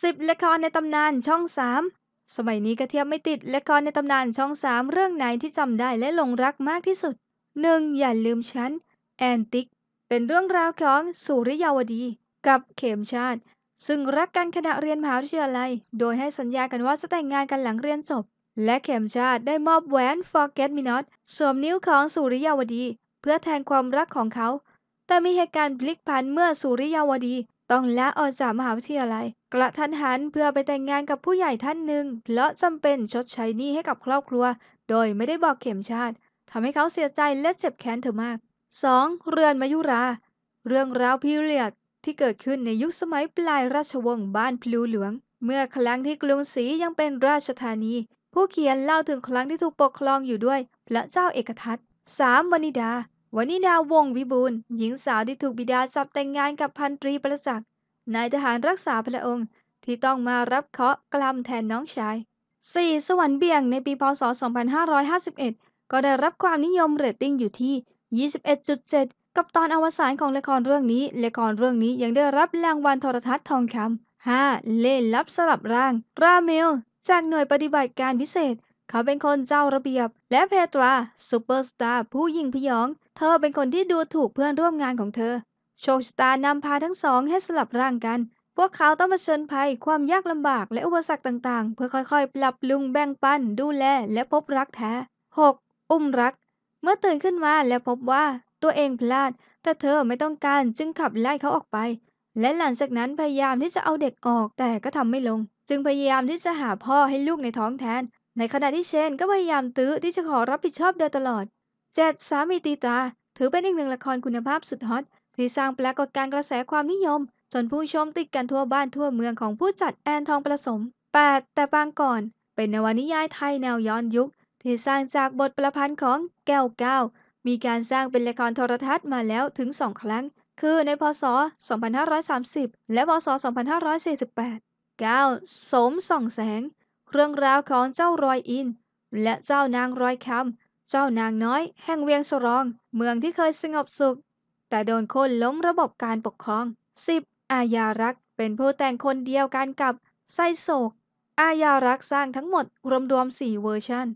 10ละครในตำนานช่อง3สมัยนี้ก็เทียบไม่ติดละครในตำนานช่อง3เรื่องไหนที่จำได้และหลงรักมากที่สุด 1. อย่าลืมฉันแอนติก เป็นเรื่องราวของสุริยาวดีกับเขมชาติ ซึ่งรักกันขณะเรียนมหาวิทยาลัย โดยให้สัญญากันว่าจะแต่งงานกันหลังเรียนจบ และเขมชาติได้มอบแหวน Forget Me Not สวมนิ้วของสุริยาวดี เพื่อแทนความรักของเขา แต่มีเหตุการณ์พลิกผันเมื่อสุริยาวดี ต้องลาออกจากมหาวิทยาลัย กระทันหันเพื่อไปแต่งงานกับผู้ใหญ่ท่านหนึ่งเพราะจำเป็นชดใช้หนี้ให้กับครอบครัว โดยไม่ได้บอกเข็มชาติทำให้เขาเสียใจและเจ็บแค้นเธอมาก 2. เรือนมายุรา เรื่องราวพีเรียดที่เกิดขึ้นในยุคสมัยปลายราชวงศ์บ้านพลูหลวง เมื่อครั้งที่กรุงศรียังเป็นราชธานี ผู้เขียนเล่าถึงครั้งที่ถูกปกครองอยู่ด้วย พระเจ้าเอกทัต 3. วนิดา วนิดาวงวิบูลย์หญิงสาวที่ถูกบิดาจับแต่งงานกับพันตรีประจักษ์นายทหารรักษาพระองค์ที่ต้องมารับเคราะห์กรรมแทนน้องชาย 4. สวรรค์เบี่ยงในปีพศ 2551 ก็ได้รับความนิยมเรตติ้งอยู่ที่ 21.7 กับตอนอวสานของละครเรื่องนี้ ละครเรื่องนี้ยังได้รับรางวัลโทรทัศน์ทองคำ 5. เล่นลับสลับร่าง ราเมล จากหน่วยปฏิบัติการพิเศษ เขาเป็นคนเจ้าระเบียบ และเพตราซูเปอร์สตาร์ผู้หญิงพยอง เธอเป็นคนที่ดูถูกเพื่อนร่วมงานของเธอ โชคชะตานำพาทั้งสองให้สลับร่างกัน พวกเขาต้องเผชิญภัยความยากลำบากและอุปสรรคต่างๆ เพื่อค่อยๆ ปรับปรุงแบ่งปัน ดูแล และพบรักแท้ 6. อุ้มรัก เมื่อตื่นขึ้นมาและพบว่าตัวเองพลาด แต่เธอไม่ต้องการจึงขับไล่เขาออกไป และหลังจากนั้นพยายามที่จะเอาเด็กออกแต่ก็ทำไม่ลง จึงพยายามที่จะหาพ่อให้ลูกในท้องแทน ในขณะที่เชนก็พยายามตื้อที่จะขอรับผิดชอบโดยตลอด 7. สามีตีตา ถือเป็นอีกหนึ่งละครคุณภาพสุดฮอตที่สร้างปรากฏการณ์กระแสความนิยม จนผู้ชมติดกันทั่วบ้านทั่วเมืองของผู้จัดแอนทองประสม 8. แต่ปางก่อน เป็นนวนิยายไทยแนวย้อนยุค ที่สร้างจากบทประพันธ์ของแก้วก้าวมีการสร้างเป็นละครโทรทัศน์มาแล้วถึงสองครั้ง คือในพศ 2530 และพศ 2548 9. สมส่องแสง เรื่องราวของเจ้ารอยอิน และเจ้านางรอยคำ เจ้านางน้อยแห่งเวียงสรอง เมืองที่เคยสงบสุข แต่โดนคนล้มระบบการปกครอง 10. อาญารักษ์เป็นผู้แต่งคนเดียวกันกับไซโศก อาญารักษ์สร้างทั้งหมดรวมๆ4เวอร์ชัน